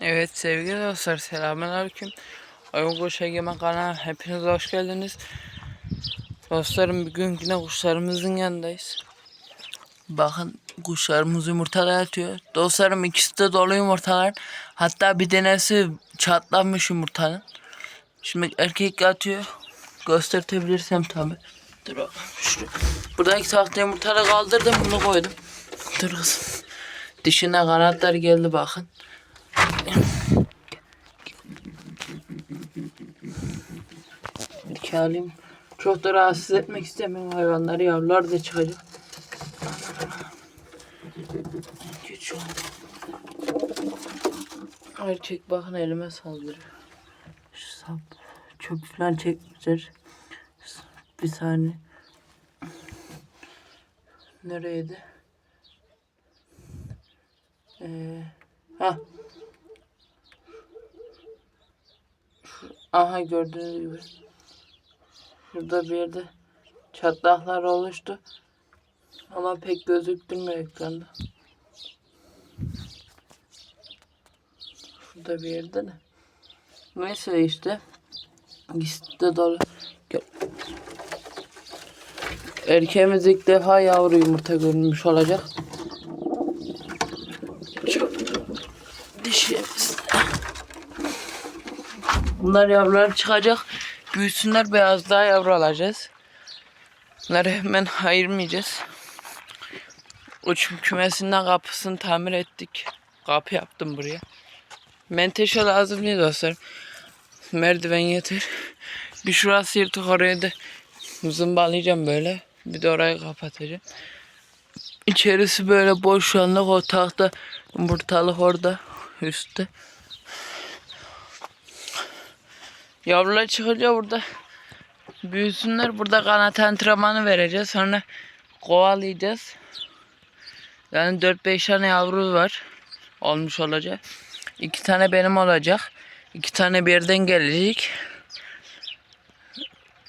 Evet sevgili dostlar selamünaleyküm. Oyun Kuş Egemen kanalına hepiniz hoş geldiniz. Dostlarım bugün yine kuşlarımızın yanındayız. Bakın kuşlarımız yumurtalar atıyor. Dostlarım ikisi de dolu yumurtalar. Hatta bir tanesi çatlamış yumurtanın. Şimdi erkek atıyor. Göstertebilirsem tabi. Dur bakalım şuraya. Buradaki tahta yumurtaları kaldırdım bunu koydum. Dur kızım. Dişine kanatlar geldi bakın. Bir alayım. Çok da rahatsız etmek istemiyorum hayvanları. Yavrular da çıkacak. Geç. Erkek bakın elime saldırıyor. Şu sap çöp falan çekmişler. Bir saniye. Nereydi? Ee, ha. Aha gördüğünüz gibi. Şurada bir yerde çatlaklar oluştu. Ama pek gözüktürmüyor ekranda. Şurada bir yerde de. Neyse işte. De dolu. Erkeğimiz ilk defa yavru yumurta görünmüş olacak. Şu dişimiz. Bunlar yavrular çıkacak. Büyüsünler beyaz daha yavru alacağız. Bunları hemen ayırmayacağız. Uçum kümesinden kapısını tamir ettik. Kapı yaptım buraya. Menteşe lazım değil dostlarım. Merdiven yeter. Bir şurası yırtık oraya da zımbalayacağım böyle. Bir de orayı kapatacağım. İçerisi böyle boş şu anlık o tahta yumurtalık orada üstte. Yavrular çıkınca burada büyüsünler. Burada kanat antrenmanı vereceğiz. Sonra kovalayacağız. Yani 4-5 tane yavru var. Olmuş olacak. İki tane benim olacak. İki tane bir yerden gelecek.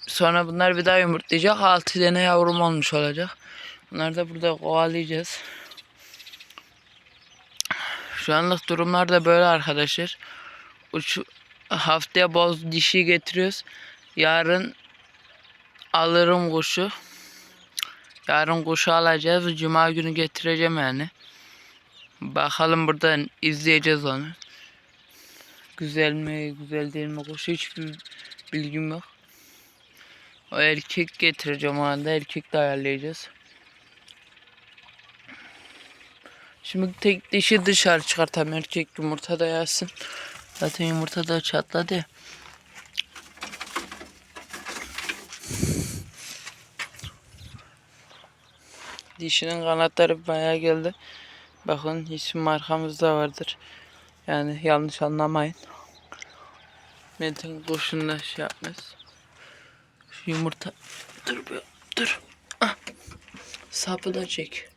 Sonra bunlar bir daha yumurtlayacak. 6 tane yavrum olmuş olacak. Bunları da burada kovalayacağız. Şu anlık durumlar da böyle arkadaşlar. Uç, haftaya boz dişi getiriyoruz. Yarın alırım kuşu. Yarın kuşu alacağız. Cuma günü getireceğim yani. Bakalım buradan izleyeceğiz onu. Güzel mi, güzel değil mi kuşu hiçbir bilgim yok. O erkek getireceğim o anda. Erkek de ayarlayacağız. Şimdi tek dişi dışarı çıkartam erkek yumurta da yazsın. Zaten yumurta da çatladı. Dişinin kanatları bayağı geldi. Bakın isim markamızda vardır. Yani yanlış anlamayın. Metin kuşunla şey yapmaz. Şu yumurta. Dur bir dur. Ah. Sapı da çek.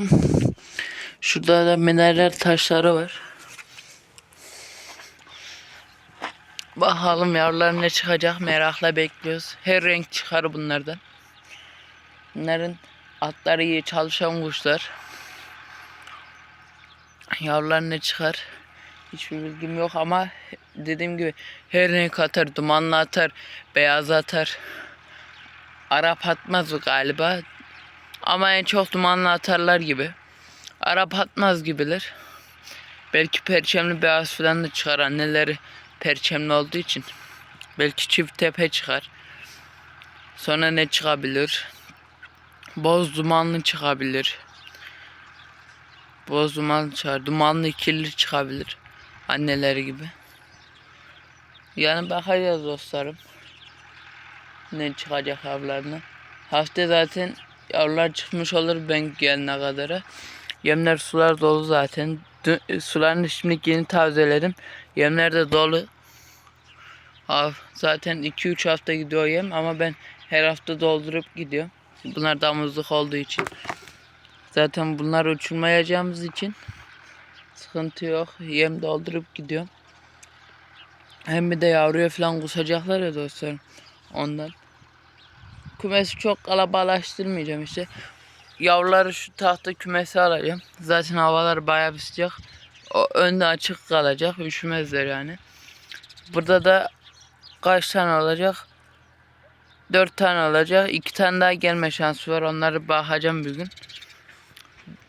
Şurada da mineral taşları var. Bakalım yavrular ne çıkacak merakla bekliyoruz. Her renk çıkar bunlardan. Bunların atları iyi çalışan kuşlar. Yavrular ne çıkar? Hiçbir bilgim yok ama dediğim gibi her renk atar. Dumanlı atar, beyaz atar. Arap atmaz galiba. Ama en çok dumanlı atarlar gibi. Arap atmaz gibiler. Belki perçemli beyaz falan da çıkar anneleri perçemli olduğu için. Belki çift tepe çıkar. Sonra ne çıkabilir? Boz dumanlı çıkabilir. Boz dumanlı çıkar. Dumanlı ikili çıkabilir. Anneleri gibi. Yani bakacağız dostlarım. Ne çıkacak yavrularına. Hafta zaten yavrular çıkmış olur ben gelene kadar. Yemler sular dolu zaten. Dün, sularını şimdi yeni tazeledim. Yemler de dolu. Zaten 2-3 hafta gidiyor yem ama ben her hafta doldurup gidiyorum. Bunlar damızlık olduğu için. Zaten bunlar uçurmayacağımız için sıkıntı yok. Yem doldurup gidiyorum. Hem bir de yavruya falan kusacaklar ya dostlarım. Ondan. Kümesi çok kalabalaştırmayacağım işte. yavruları şu tahta kümesi alacağım. Zaten havalar bayağı bir sıcak. O önde açık kalacak. Üşümezler yani. Burada da kaç tane olacak? Dört tane olacak. iki tane daha gelme şansı var. Onları bakacağım bir gün.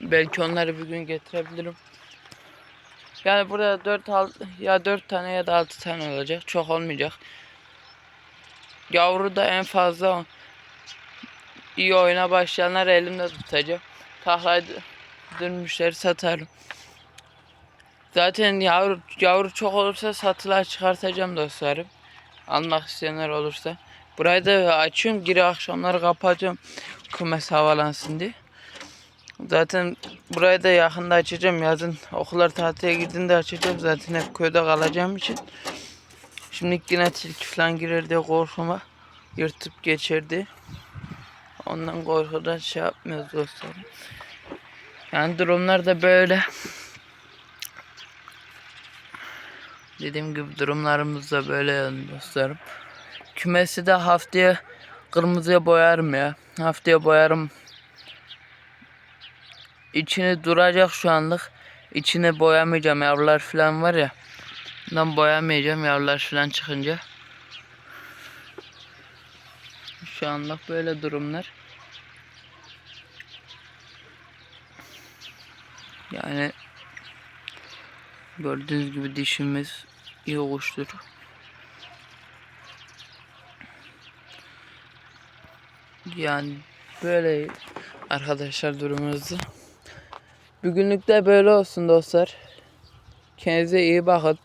Belki onları bir gün getirebilirim. Yani burada 4 ya 4 tane ya da 6 tane olacak. Çok olmayacak. Yavru da en fazla iyi oyuna başlayanlar elimde tutacağım. Tahlayı dönmüşleri satarım. Zaten yavru, yavru çok olursa satılar çıkartacağım dostlarım. Almak isteyenler olursa. Burayı da açıyorum. Geri akşamları kapatıyorum. Kümes havalansın diye. Zaten burayı da yakında açacağım. Yazın okullar tatile gittiğinde açacağım. Zaten hep köyde kalacağım için. Şimdi yine tilki falan girer diye korkuma. Yırtıp geçirdi. Ondan korkudan şey yapmıyoruz dostlarım. Yani durumlar da böyle. Dediğim gibi durumlarımız da böyle yani dostlarım. Kümesi de haftaya kırmızıya boyarım ya. Haftaya boyarım. İçini duracak şu anlık. İçine boyamayacağım yavrular falan var ya. Bundan boyamayacağım yavrular falan çıkınca. Şu anlık böyle durumlar. Yani gördüğünüz gibi dişimiz iyi kuştur. Yani böyle arkadaşlar durumumuzda. Bugünlük de böyle olsun dostlar. Kendinize iyi bakın.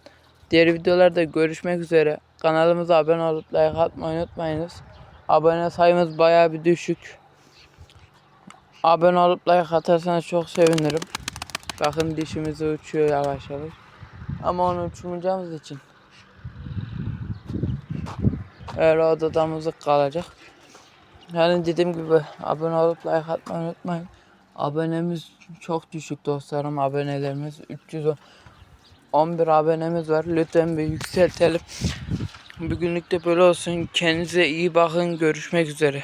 Diğer videolarda görüşmek üzere. Kanalımıza abone olup like atmayı unutmayınız. Abone sayımız baya bir düşük. Abone olup like atarsanız çok sevinirim. Bakın dişimizi uçuyor yavaş yavaş. Ama onu uçurmayacağımız için. Öyle odada müzik kalacak. Yani dediğim gibi abone olup like atmayı unutmayın. Abonemiz çok düşük dostlarım. Abonelerimiz 311 abonemiz var. Lütfen bir yükseltelim. Bugünlük de böyle olsun. Kendinize iyi bakın. Görüşmek üzere.